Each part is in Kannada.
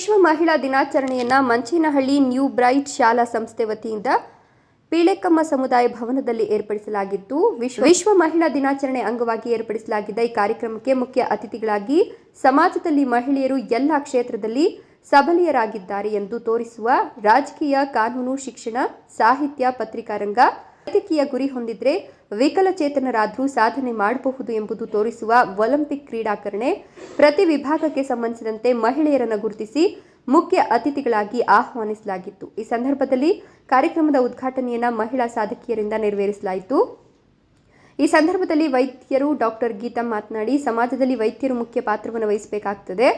ವಿಶ್ವ ಮಹಿಳಾ ದಿನಾಚರಣೆಯನ್ನ ಮಂಚೇನಹಳ್ಳಿ ನ್ಯೂ ಬ್ರೈಟ್ ಶಾಲಾ ಸಂಸ್ಥೆ ವತಿಯಿಂದ ಪೀಳೆಕಮ್ಮ ಸಮುದಾಯ ಭವನದಲ್ಲಿ ಏರ್ಪಡಿಸಲಾಗಿದ್ದು ವಿಶ್ವ ವಿಶ್ವ ಮಹಿಳಾ ದಿನಾಚರಣೆ ಅಂಗವಾಗಿ ಏರ್ಪಡಿಸಲಾಗಿದ್ದ ಈ ಕಾರ್ಯಕ್ರಮಕ್ಕೆ ಮುಖ್ಯ ಅತಿಥಿಗಳಾಗಿ ಸಮಾಜದಲ್ಲಿ ಮಹಿಳೆಯರು ಎಲ್ಲ ಕ್ಷೇತ್ರದಲ್ಲಿ ಸಬಲೀಯರಾಗಿದ್ದಾರೆ ಎಂದು ತೋರಿಸುವ ರಾಜಕೀಯ ಕಾನೂನು ಶಿಕ್ಷಣ ಸಾಹಿತ್ಯ ಪತ್ರಿಕಾರಂಗ ವೈದ್ಯಕೀಯ ಗುರಿ ಹೊಂದಿದ್ರೆ ವಿಕಲಚೇತನರಾದರೂ ಸಾಧನೆ ಮಾಡಬಹುದು ಎಂಬುದು ತೋರಿಸುವ ಒಲಿಂಪಿಕ್ ಕ್ರೀಡಾಕರಣೆ. ಪ್ರತಿ ವಿಭಾಗಕ್ಕೆ ಸಂಬಂಧಿಸಿದಂತೆ ಮಹಿಳೆಯರನ್ನು ಗುರುತಿಸಿ ಮುಖ್ಯ ಅತಿಥಿಗಳಾಗಿ ಆಹ್ವಾನಿಸಲಾಗಿತ್ತು. ಈ ಸಂದರ್ಭದಲ್ಲಿ ಕಾರ್ಯಕ್ರಮದ ಉದ್ಘಾಟನೆಯನ್ನು ಮಹಿಳಾ ಸಾಧಕಿಯರಿಂದ ನೆರವೇರಿಸಲಾಯಿತು. ಈ ಸಂದರ್ಭದಲ್ಲಿ ವೈದ್ಯರು ಡಾಕ್ಟರ್ ಗೀತಾ ಮಾತನಾಡಿ, ಸಮಾಜದಲ್ಲಿ ವೈದ್ಯರು ಮುಖ್ಯ ಪಾತ್ರವನ್ನು ವಹಿಸಬೇಕಾಗ್ತದೆ.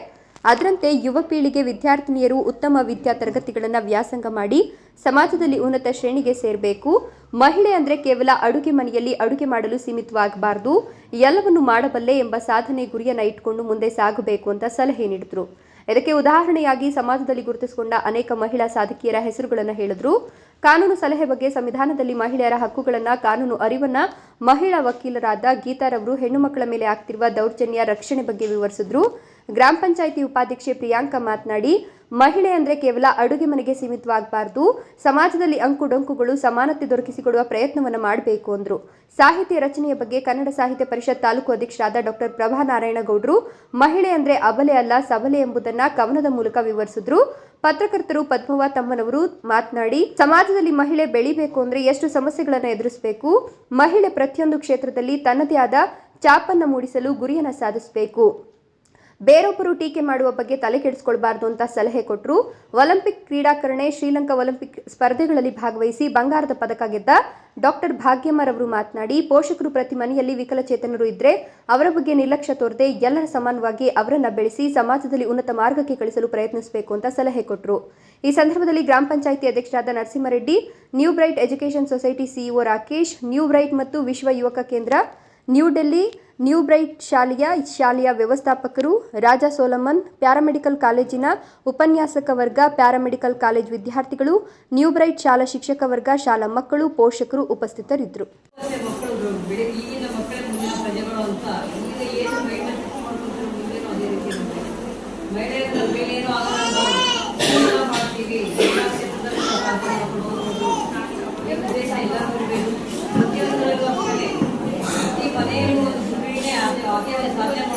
ಅದರಂತೆ ಯುವ ಪೀಳಿಗೆ ವಿದ್ಯಾರ್ಥಿನಿಯರು ಉತ್ತಮ ವಿದ್ಯಾ ತರಗತಿಗಳನ್ನು ವ್ಯಾಸಂಗ ಮಾಡಿ ಸಮಾಜದಲ್ಲಿ ಉನ್ನತ ಶ್ರೇಣಿಗೆ ಸೇರಬೇಕು. ಮಹಿಳೆ ಅಂದರೆ ಕೇವಲ ಅಡುಗೆ ಮನೆಯಲ್ಲಿ ಅಡುಗೆ ಮಾಡಲು ಸೀಮಿತವಾಗಬಾರದು. ಎಲ್ಲವನ್ನು ಮಾಡಬಲ್ಲೆ ಎಂಬ ಸಾಧನೆ ಗುರಿಯನ್ನು ಇಟ್ಕೊಂಡು ಮುಂದೆ ಸಾಗಬೇಕು ಅಂತ ಸಲಹೆ ನೀಡಿದರು. ಇದಕ್ಕೆ ಉದಾಹರಣೆಯಾಗಿ ಸಮಾಜದಲ್ಲಿ ಗುರುತಿಸಿಕೊಂಡ ಅನೇಕ ಮಹಿಳಾ ಸಾಧಕಿಯರ ಹೆಸರುಗಳನ್ನು ಹೇಳಿದ್ರು. ಕಾನೂನು ಸಲಹೆ ಬಗ್ಗೆ ಸಂವಿಧಾನದಲ್ಲಿ ಮಹಿಳೆಯರ ಹಕ್ಕುಗಳನ್ನು, ಕಾನೂನು ಅರಿವನ್ನ ಮಹಿಳಾ ವಕೀಲರಾದ ಗೀತಾರವರು ಹೆಣ್ಣು ಮಕ್ಕಳ ಮೇಲೆ ಆಗ್ತಿರುವ ದೌರ್ಜನ್ಯ ರಕ್ಷಣೆ ಬಗ್ಗೆ ವಿವರಿಸಿದ್ರು. ಗ್ರಾಮ ಪಂಚಾಯಿತಿ ಉಪಾಧ್ಯಕ್ಷೆ ಪ್ರಿಯಾಂಕ ಮಾತನಾಡಿ, ಮಹಿಳೆ ಅಂದರೆ ಕೇವಲ ಅಡುಗೆ ಮನೆಗೆ ಸೀಮಿತವಾಗಬಾರದು, ಸಮಾಜದಲ್ಲಿ ಅಂಕು ಡೊಂಕುಗಳು ಸಮಾನತೆ ದೊರಕಿಸಿಕೊಡುವ ಪ್ರಯತ್ನವನ್ನು ಮಾಡಬೇಕು ಅಂದರು. ಸಾಹಿತ್ಯ ರಚನೆಯ ಬಗ್ಗೆ ಕನ್ನಡ ಸಾಹಿತ್ಯ ಪರಿಷತ್ ತಾಲೂಕು ಅಧ್ಯಕ್ಷರಾದ ಡಾಕ್ಟರ್ ಪ್ರಭಾ ನಾರಾಯಣಗೌಡರು ಮಹಿಳೆ ಅಂದರೆ ಅಬಲೆ ಅಲ್ಲ ಸಬಲೆ ಎಂಬುದನ್ನು ಕವನದ ಮೂಲಕ ವಿವರಿಸಿದ್ರು. ಪತ್ರಕರ್ತರು ಪದ್ಮವ ತಮ್ಮನವರು ಮಾತನಾಡಿ, ಸಮಾಜದಲ್ಲಿ ಮಹಿಳೆ ಬೆಳಿಬೇಕು ಅಂದರೆ ಎಷ್ಟು ಸಮಸ್ಯೆಗಳನ್ನು ಎದುರಿಸಬೇಕು, ಮಹಿಳೆ ಪ್ರತಿಯೊಂದು ಕ್ಷೇತ್ರದಲ್ಲಿ ತನ್ನದೇ ಆದ ಚಾಪನ್ನು ಮೂಡಿಸಲು ಗುರಿಯನ್ನು ಸಾಧಿಸಬೇಕು. ಬೇರೊಬ್ಬರು ಟೀಕೆ ಮಾಡುವ ಬಗ್ಗೆ ತಲೆ ಕೆಡಿಸ್ಕೊಳ್ಬಾರ್ದು ಅಂತ ಸಲಹೆ ಕೊಟ್ಟರು ಒಲಿಂಪಿಕ್ ಕ್ರೀಡಾಕರಣೆ ಶ್ರೀಲಂಕಾ ಒಲಿಂಪಿಕ್ ಸ್ಪರ್ಧೆಗಳಲ್ಲಿ ಭಾಗವಹಿಸಿ ಬಂಗಾರದ ಪದಕ ಗೆದ್ದ ಡಾಕ್ಟರ್ ಭಾಗ್ಯಮ್ಮರವರು ಮಾತನಾಡಿ, ಪೋಷಕರು ಪ್ರತಿ ಮನೆಯಲ್ಲಿ ವಿಕಲಚೇತನರು ಇದ್ರೆ ಅವರ ಬಗ್ಗೆ ನಿರ್ಲಕ್ಷ್ಯ ತೋರದೆ ಎಲ್ಲರ ಸಮಾನವಾಗಿ ಅವರನ್ನ ಬೆಳೆಸಿ ಸಮಾಜದಲ್ಲಿ ಉನ್ನತ ಮಾರ್ಗಕ್ಕೆ ಕಳಿಸಲು ಪ್ರಯತ್ನಿಸಬೇಕು ಅಂತ ಸಲಹೆ ಕೊಟ್ಟರು ಈ ಸಂದರ್ಭದಲ್ಲಿ ಗ್ರಾಮ ಪಂಚಾಯಿತಿ ಅಧ್ಯಕ್ಷರಾದ Narasimha Reddy, new bright education society CEO Rakesh, new bright ಮತ್ತು ವಿಶ್ವ ಯುವಕ ಕೇಂದ್ರ ನ್ಯೂ ಡೆಲ್ಲಿ, ನ್ಯೂ ಬ್ರೈಟ್ ಶಾಲೆಯ ಶಾಲೆಯ ವ್ಯವಸ್ಥಾಪಕರು ರಾಜಾ ಸೋಲಮನ್, ಪ್ಯಾರಾಮೆಡಿಕಲ್ ಕಾಲೇಜಿನ ಉಪನ್ಯಾಸಕ ವರ್ಗ, ಪ್ಯಾರಾಮೆಡಿಕಲ್ ಕಾಲೇಜ್ ವಿದ್ಯಾರ್ಥಿಗಳು, ನ್ಯೂ ಬ್ರೈಟ್ ಶಾಲಾ ಶಿಕ್ಷಕ ವರ್ಗ, ಶಾಲಾ ಮಕ್ಕಳು, ಪೋಷಕರು ಉಪಸ್ಥಿತರಿದ್ದರು. ಮಹಿಳೆಯರ ನಾವು ಮಾಡ್ತೀವಿ gracias,